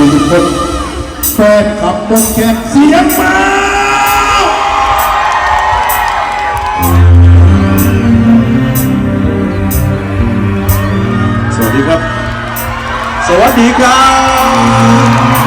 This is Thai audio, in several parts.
สื่อมนแฟนขับรถแก๊สเสียงมาสวัสดีครับ สวัสดีครับ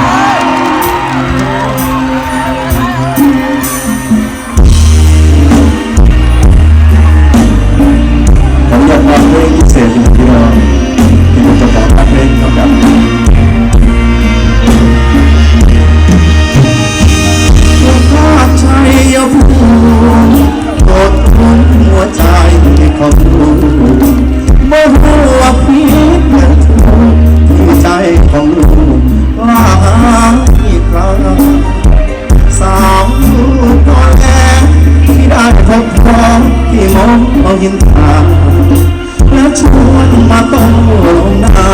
พร้อที่มองเอายินตาและชวนมาต้องลงนา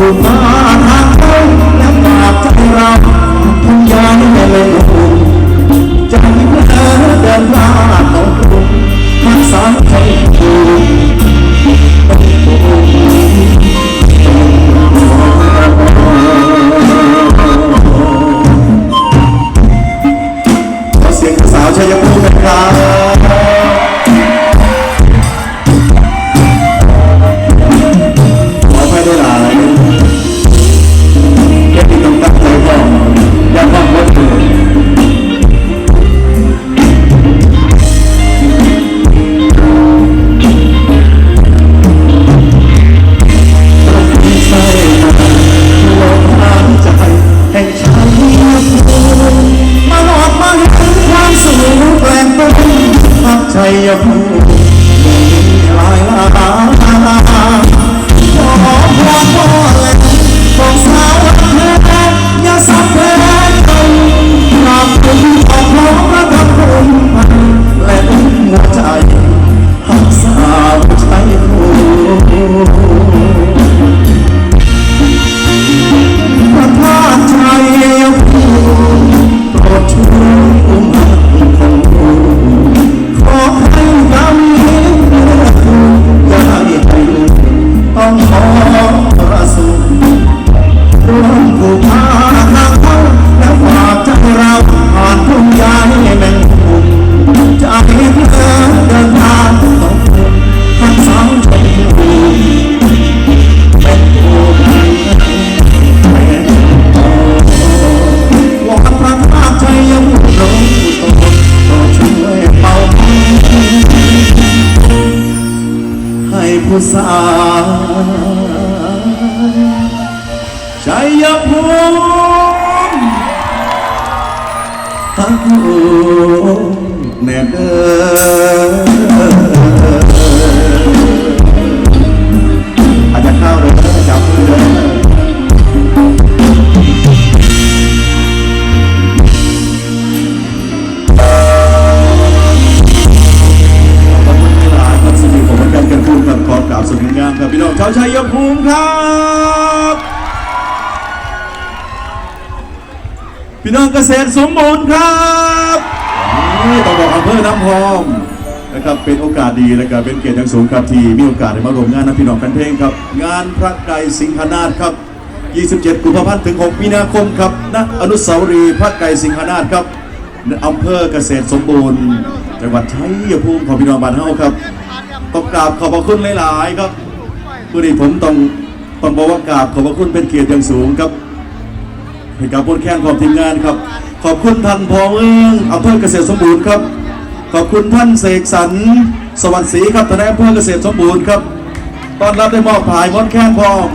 Subhanallah. ผู้สาวชัยภูมิตั้งโอแน่เด้อ ชัยภูมิครับ พี่น้องเกษตรสมบูรณ์ครับต้องบอกอำเภอน้ำพอมนะครับเป็นโอกาสดีและการเป็นเกียรติอย่างสูงครับที่มีโอกาสได้มาร่วมงานนะพี่น้องกันเพลงครับ งานพระไกรสิงหนาถครับ 27 กุมภาพันธ์ถึง 6 มีนาคมครับณอนุสาวรีย์พระไกรสิงหนาถครับอำเภอเกษตรสมบูรณ์จังหวัดชัยภูมิของพี่น้องบ้านเฮาครับต้องกราบขอบพระคุณหลาย ๆ ครับ ผู้นี้ผมต้องต้องบอกว่ากราบขอบพระคุณเป็นเกียรติอย่างสูงครับให้กับผู้แข่งของทีมงานครับ ขอบคุณท่านพอเมืองอำเภอเกษตรสมบูรณ์ครับ ขอบคุณท่านเสกสรรสวัสดิ์ศรีครับทนายอำเภอเกษตรสมบูรณ์ครับตอนรับได้มอบผายมดแค้นพ้อม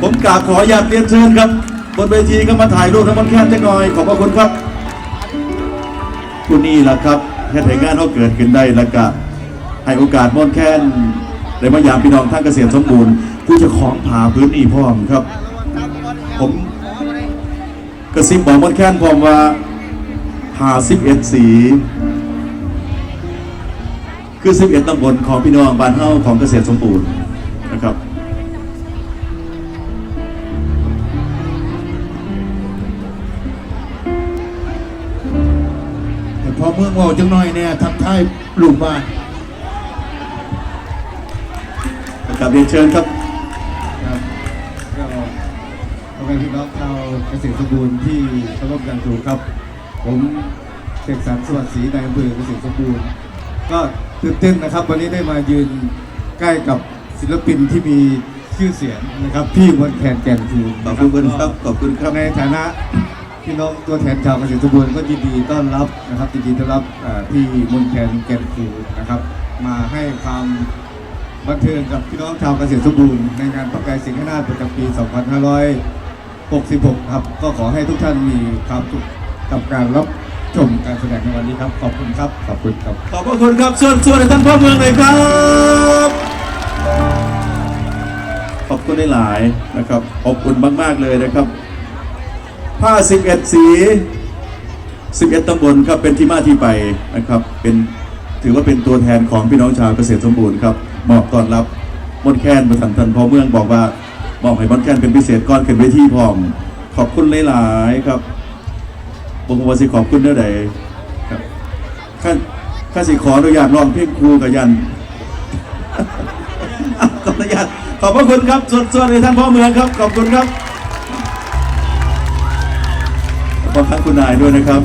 ผมกราบขออนุญาตเรียนเชิญครับ บนเวทีก็มาถ่ายรูปทั้งมดแค้นจักหน่อย ขอบพระคุณครับผู้นี้ล่ะครับแค่ถ่ายงานเขาเกิดขึ้นได้แล้วก็ให้โอกาสมอนแค้น ได้มายามพี่น้องท่านเกษตรสมบูรณ์ผู้จะของผ่าพื้นที่พร้อมครับ ผมกระซิบบอกมอนแค้นพร้อมว่าผ่าสิบเอ็ดสี คือสิบเอ็ดตำบลของพี่น้องบ้านเฮาของเกษตรสมบูรณ์นะครับแต่พอเมืองเว่าจังหน่อยเนี่ยทักทายลูกบ้าน กับเรียนเชิญครับครับก็พ่อแม่พี่น้องชาวเกษตรสมบูรณ์ที่เคารพอย่างสูงครับ ผมเสกสรรสวัสดิ์ศรีนายอำเภอเกษตรสมบูรณ์ ก็ตื่นเต้นนะครับ วันนี้ได้มายืนใกล้กับศิลปินที่มีชื่อเสียงนะครับพี่มนต์แคนแก่นคูขอบคุณครับขอบคุณครับในฐานะพี่น้องตัวแทนชาวเกษตรสมบูรณ์ก็ยินดีต้อนรับนะครับยินดีต้อนรับเอ่อพี่มนต์แคนแก่นคูนะครับ มาให้ความ บันเทิงกับพี่น้องชาวเกษตรสมบูรณ์ในงานประกายสิงห์นาถประจำปี 2566 ครับ ก็ขอให้ทุกท่านมีความสุขกับการรับชมการแสดงในวันนี้ครับ ขอบคุณครับ ขอบคุณครับ ขอบพระคุณครับเชิญชวนให้ท่านพ่อเมืองเลยครับ ขอบคุณหลายๆนะครับอบอุ่นมาก ๆ เลยนะครับ ผ้า 11 สี 11ตำบลครับเป็นที่มาที่ไปนะครับ เป็นถือว่าเป็นตัวแทนของพี่น้องชาวเกษตรสมบูรณ์ครับ มอบต้อนรับมนแค้นประสันทันพอเมืองบอกว่ามอบให้มนแค้นเป็นพิเศษก้อนขึ้นเวทีพร้อม ขอบคุณหลายๆครับผมว่าสิขอบคุณเท่าใดครับข้าข้าสิขออนุญาตร้องเพลงครูกับยันขออนุญาตขอบพระคุณครับสวดๆในท่านพ่อเมืองครับ ขอบคุณครับขอบคุณคุณนายด้วยนะครับ